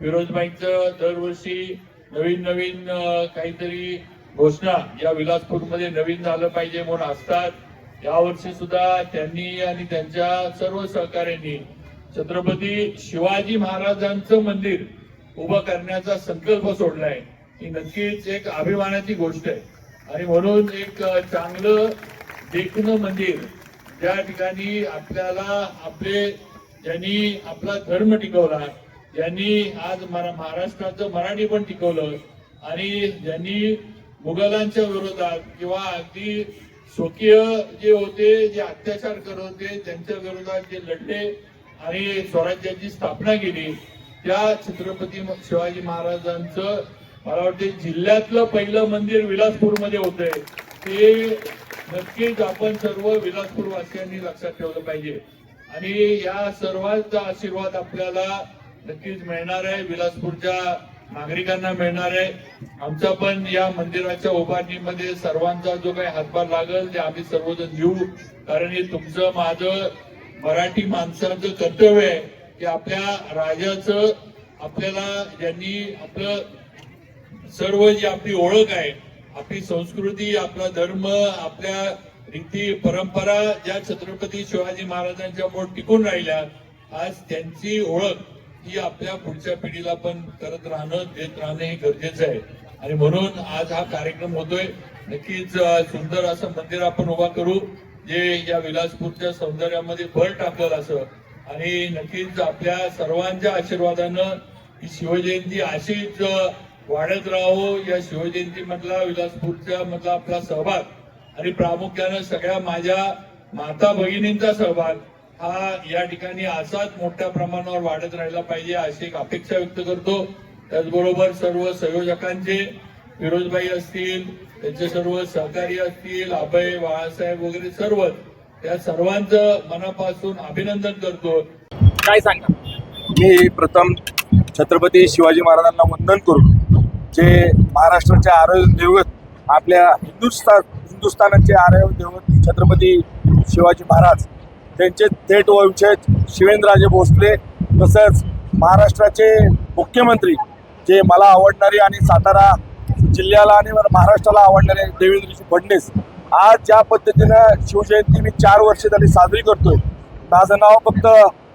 फिरोजबाईंचं दरवर्षी नवीन नवीन काहीतरी घोषणा या विलासपूरमध्ये नवीन झालं पाहिजे म्हणून असतात. यावर्षी सुद्धा त्यांनी आणि त्यांच्या सर्व सहकार्यांनी छत्रपती शिवाजी महाराजांचं मंदिर उभं करण्याचा संकल्प सोडलाय. ही नक्कीच एक अभिमानाची गोष्ट आहे. आणि म्हणून एक चांगलं देखणं मंदिर ज्या ठिकाणी आपल्याला आपले ज्यांनी आपला धर्म टिकवला ज्यांनी आज मरा- महाराष्ट्राचं मराठी पण टिकवलं. आणि ज्यांनी मुघलांच्या विरोधात किंवा अगदी स्वकीय जे होते जे अत्याचार करत होते त्यांच्या विरोधात जे लढले आणि स्वराज्याची स्थापना केली त्या छत्रपती शिवाजी महाराजांचं मला वाटते जिल्ह्यातलं पहिलं मंदिर विलासपूरमध्ये होतंय. ते नक्कीच आपण सर्व विलासपूर वासियांनी लक्षात ठेवलं पाहिजे. आणि या सर्वांचा आशीर्वाद आपल्याला नक्कीच मिळणार आहे. विलासपूरच्या नागरिकांना मिळणार आहे. आमचा पण या मंदिराच्या उभारणीमध्ये सर्वांचा जो काही हातभार लागेल ते आम्ही सर्वजण घेऊ. कारण हे तुमचं माझं मराठी माणसाचं कर्तव्य आहे की आपल्या राजाचं आपल्याला ज्यांनी आपलं सर्व जी आपली ओळख आहे आपली संस्कृती आपला धर्म आपल्या रीती परंपरा ज्या छत्रपती शिवाजी महाराजांच्या मुळे टिकून राहिल्या आज त्यांची ओळख ही आपल्या पुढच्या पिढीला पण करत राहणं देत राहणं हे गरजेचं आहे. आणि म्हणून आज हा कार्यक्रम होतोय. नक्कीच सुंदर असं मंदिर आपण उभा करू जे या विलासपूरच्या सौंदर्यामध्ये भर टाकल असं. आणि नक्कीच आपल्या सर्वांच्या आशीर्वादानं ही शिवजयंती अशीच वाढत राहो या शिवजयंती मधला विलासपूरच्या मधला आपला सहभाग. आणि प्रामुख्यानं सगळ्या माझ्या माता भगिनींचा सहभाग. हा या ठिकाणी असाच मोठ्या प्रमाणावर वाढत राहिला पाहिजे अशी एक अपेक्षा व्यक्त करतो. त्याचबरोबर सर्व संयोजकांचे फिरोजबाई असतील त्यांचे सर्व सहकारी असतील अभय बाळासाहेब वगैरे सर्व त्या सर्वांचं मनापासून अभिनंदन करतो. काय सांगा? मी प्रथम छत्रपती शिवाजी महाराजांना वंदन करून जे महाराष्ट्राचे आरोग्य दैवत आपल्या हिंदुस्थान हिंदुस्थानाचे आरोग्य दैवत छत्रपती शिवाजी महाराज त्यांचे थेट वंशज शिवेंद्रराजे भोसले तसंच महाराष्ट्राचे मुख्यमंत्री जे मला आवडणारे आणि सातारा जिल्ह्याला आणि महाराष्ट्राला आवडणारे देवेंद्रजी फडणवीस आज ज्या पद्धतीनं शिवजयंती मी चार वर्ष झाली साजरी करतोय माझं नाव फक्त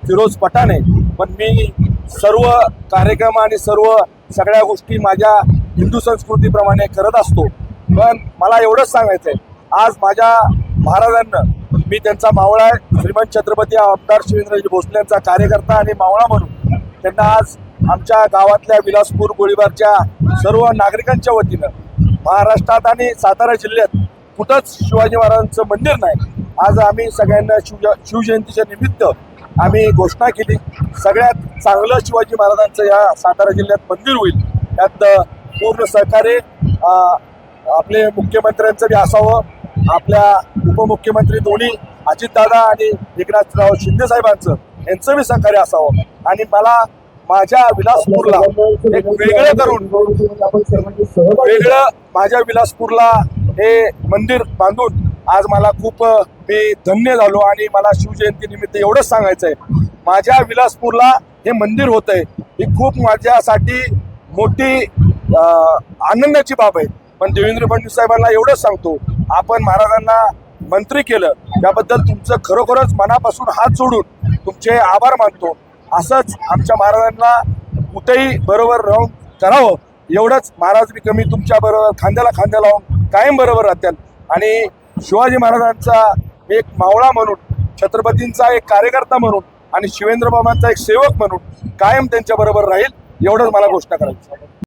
फिरोज पठाण आहे पण मी सर्व कार्यक्रम आणि सर्व सगळ्या गोष्टी माझ्या हिंदू संस्कृतीप्रमाणे करत असतो. पण मला एवढंच सांगायचं आहे आज माझ्या महाराजांना मी त्यांचा मावळा आहे. श्रीमंत छत्रपती आमदार शिवेंद्रजी भोसले यांचा कार्यकर्ता आणि मावळा म्हणून त्यांना आज आमच्या गावातल्या विलासपूर गोळीबारच्या सर्व नागरिकांच्या वतीनं महाराष्ट्रात आणि सातारा जिल्ह्यात कुठंच शिवाजी महाराजांचं मंदिर नाही. आज आम्ही सगळ्यांना शिवज शिवजयंतीच्या निमित्त आम्ही घोषणा केली सगळ्यात चांगलं शिवाजी महाराजांचं या सातारा जिल्ह्यात मंदिर होईल. त्यात पूर्ण सहकार्य आपले मुख्यमंत्र्यांचं बी असावं. आपल्या उपमुख्यमंत्री दोन्ही अजितदादा आणि एकनाथराव शिंदे साहेबांचं यांचं बी सहकार्य असावं. आणि मला माझ्या विलासपूरला एक वेगळं करून वेगळं माझ्या विलासपूरला हे मंदिर बांधून आज मला खूप मी धन्य झालो आणि मला शिवजयंतीनिमित्त एवढंच सांगायचं आहे माझ्या विलासपूरला हे मंदिर होत आहे ही खूप माझ्यासाठी मोठी आनंदाची बाब आहे. पण देवेंद्र फडणवीस साहेबांना एवढंच सांगतो आपण महाराजांना मंत्री केलं त्याबद्दल तुमचं खरोखरच मनापासून हात जोडून तुमचे आभार मानतो. असंच आमच्या महाराजांना कुठेही बरोबर राहून करावं एवढंच महाराज मी कमी तुमच्या बरोबर खांद्याला खांद्या लावून कायम बरोबर राहतील. आणि शिवाजी महाराजांचा एक मावळा म्हणून छत्रपतींचा एक कार्यकर्ता म्हणून आणि शिवेंद्र बाबांचा एक सेवक म्हणून कायम त्यांच्याबरोबर राहील एवढंच मला घोषणा करायची